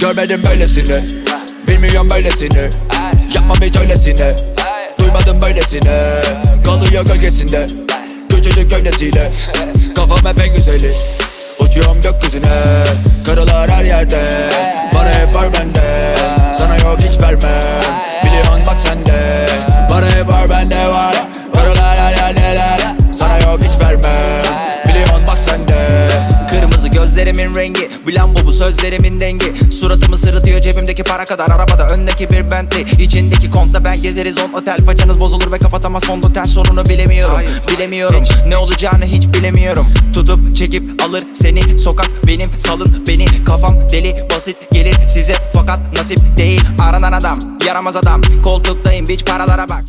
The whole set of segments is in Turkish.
Görmedim böylesini. Bilmiyorum böylesini. Yapmam hiç öylesine. Duymadım böylesine. Kalıyor gölgesinde. Küçücük gövdesiyle Kafam hep en güzeli. Uçuyorum gökyüzüne. Karılar her yerde. Para hep var bende rengi Blambo bu sözlerimin dengi. Suratımı sırıtıyor cebimdeki para kadar. Arabada öndeki bir Bentley. İçindeki kontta ben gezeriz. On otel Façanız bozulur ve kapatamaz fondöten sorunu bilemiyorum. Bilemiyorum ne olacağını hiç bilemiyorum. Tutup çekip alır seni Sokak. Benim salın beni. Kafam deli basit gelir size. Fakat nasip değil. Aranan adam Yaramaz adam. Koltuktayım biç paralara bak.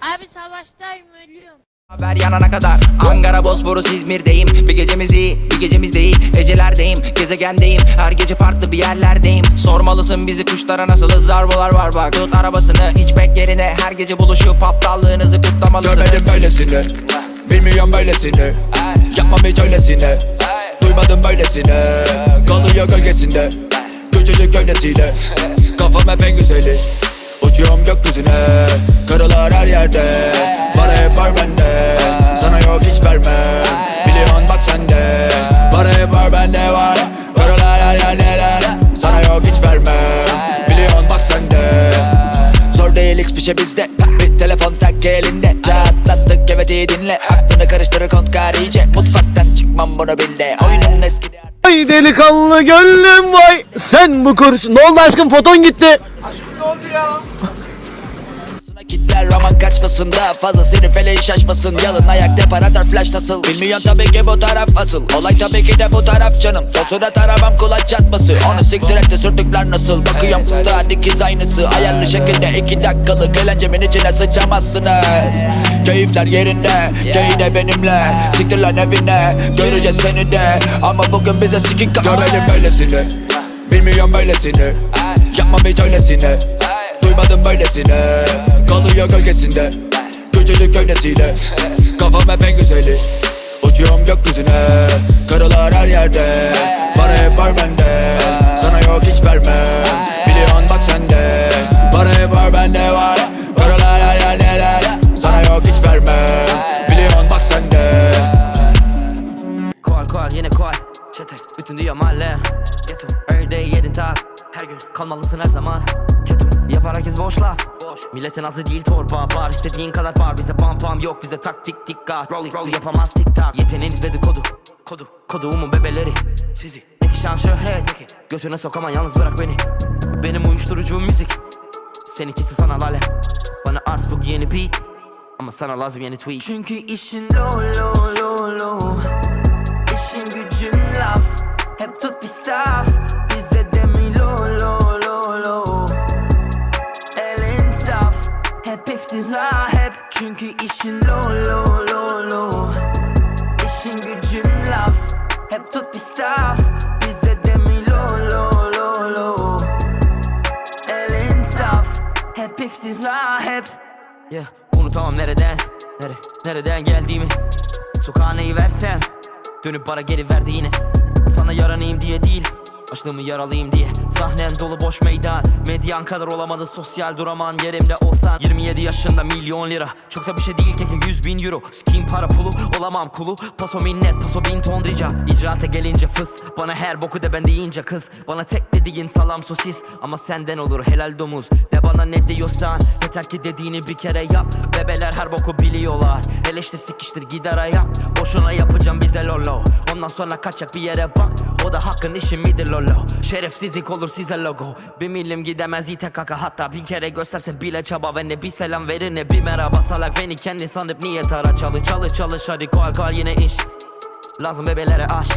Abi savaştayım ölüyorum. Haber yanana kadar. Ankara Bosforus İzmir'deyim. Bir gecemiz iyi bir gecemiz değil. Ecelerdeyim gezegendeyim. Her gece farklı bir yerlerdeyim. Sormalısın bizi kuşlara nasılız Zarbolar var bak. Tut arabasını hiç yerine. Her gece buluşup aptallığınızı kutlamalısınız. Görmedim böylesini. Bilmiyorum böylesini. Yapmam hiç öylesine. Duymadım böylesine. Kalıyor gölgesinde. Küçücük gövdesiyle Kafam hep en güzeli Uçuyorum gökyüzüne. Karılar her yerde. Para hep var bende. Sana yok hiç vermem Biliyorsun bak sende. Para hep var bende var. Karılar her yerdeler Sana yok hiç vermem Biliyorsun bak sende. Zor değil hiçbir şey bizde. Bir telefon tak elinde. Rahatlattık evet iyi dinle. Aklını karıştırır kont iyice Mutfaktan çıkmam bunu bil de Oyunun eskidi Ay delikanlı gönlüm vay! Sen bu kurşun Ne oldu aşkım? Foton gitti. Sana kitler roman kaçmasın da fazla senin feleğin şaşmasın. Yalın ayak deparatör flash nasıl? Bilmiyorsun tabii ki bu taraf asıl. Olay tabii ki de bu taraf canım. Son surat aramam kulaç çatması. Onu siktir et de sürtükler nasıl? Bakıyorum fıstığa dikiz aynısı. Ayarlı şekilde iki dakikalık eğlencemin içine sıçamazsınız. Keyifler yerinde Keyif de benimle. Siktir lan evine Göreceğiz seni de. Ama bugün bize sikik Görmedim böylesini. Bilmiyorum böylesini. Yapmam hiç öylesine Duymadım böylesine. Kalıyor gölgesinde. Küçücük gövdesiyle Kafam hep en güzeli. Uçuyorum gökyüzüne. Karılar her yerde. Para hep var bende. Sana yok hiç vermem Biliyorsun bak sende. Para hep var bende var. Karılar her yerdeler Sana yok hiç vermem Biliyorsun bak sende. Kol kol yine kol Çete bütün dünya mahalle. Geto every day yedin tak Her gün kalmalısın her zaman. Ketum yapar herkes boş laf Boş Milletin azı değil torba Bar. İstediğin kadar bar. Bize pam pam yok bize taktik dikkat. Rolling rolling yapamaz tik tak. Yeteneğiniz dedikodu Kodu. Koduğumun bebeleri. Sizi. Ne ki şan şöhret. Götüne sokaman yalnız bırak beni. Benim uyuşturucu müzik. Seninkisi sana lale. Bana arts bu yeni beat. Ama sana lazım yeni tweet. Çünkü işin lo lo lo lo Çünkü işin lo lo lo lo İşin gücün laf Hep tut bir saf. Bize de mi lo lo lo lo Elin saf Hep iftira hep. Yeah unutamam nereden Nere, nereden geldiğimi. Sokağa neyi versem Dönüp bana geri verdi yine. Sana yaranayım diye değil Açlığımı yaralıyım diye Sahnen dolu boş meydan. Medyan kadar olamadı sosyal duraman Yerimde olsan. 27 yaşında milyon lira. Çok da bir şey değil keke 100 bin euro. Skin para pulu olamam kulu. Paso minnet paso bin ton rica İcraata gelince fıs Bana her boku de ben deyince kız. Bana tek dediğin salam sosis Ama senden olur helal domuz. De bana ne diyorsan Yeter ki dediğini bir kere yap. Bebeler her boku biliyorlar Eleştir sikiştir gider ayak. Boşuna yapacağım bize lolo. Ondan sonra kaçak bir yere bak. O da hakkın işi midir lolo? Şerefsizlik olur size logo. Bir milim gidemez ite kaka Hatta bin kere gösterse bile çaba. Ve ne bir selam verir ne bir merhaba Salak. Beni kendi sanıp niye tara Çalı? Çalı çalış hadi kal kal yine iş. Lazım bebelere aş.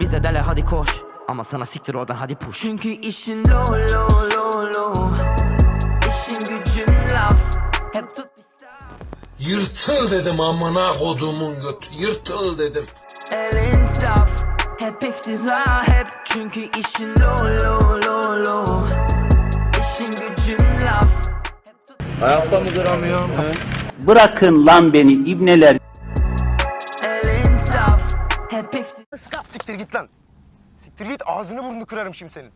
Bize dele hadi koş. Ama sana siktir oradan hadi push. Çünkü işin lo lo lo lo İşin gücün laf. Hep tut Yırtıl dedim amına kodumun götü. Yırtıl dedim. Elin saf Hep iftira hep Çünkü işin lo lo lo lo İşin gücün laf Bırakın lan beni ibneler. Elin saf Hep iftira Siktir git lan. Siktir git ağzını burnunu kırarım şimdi senin.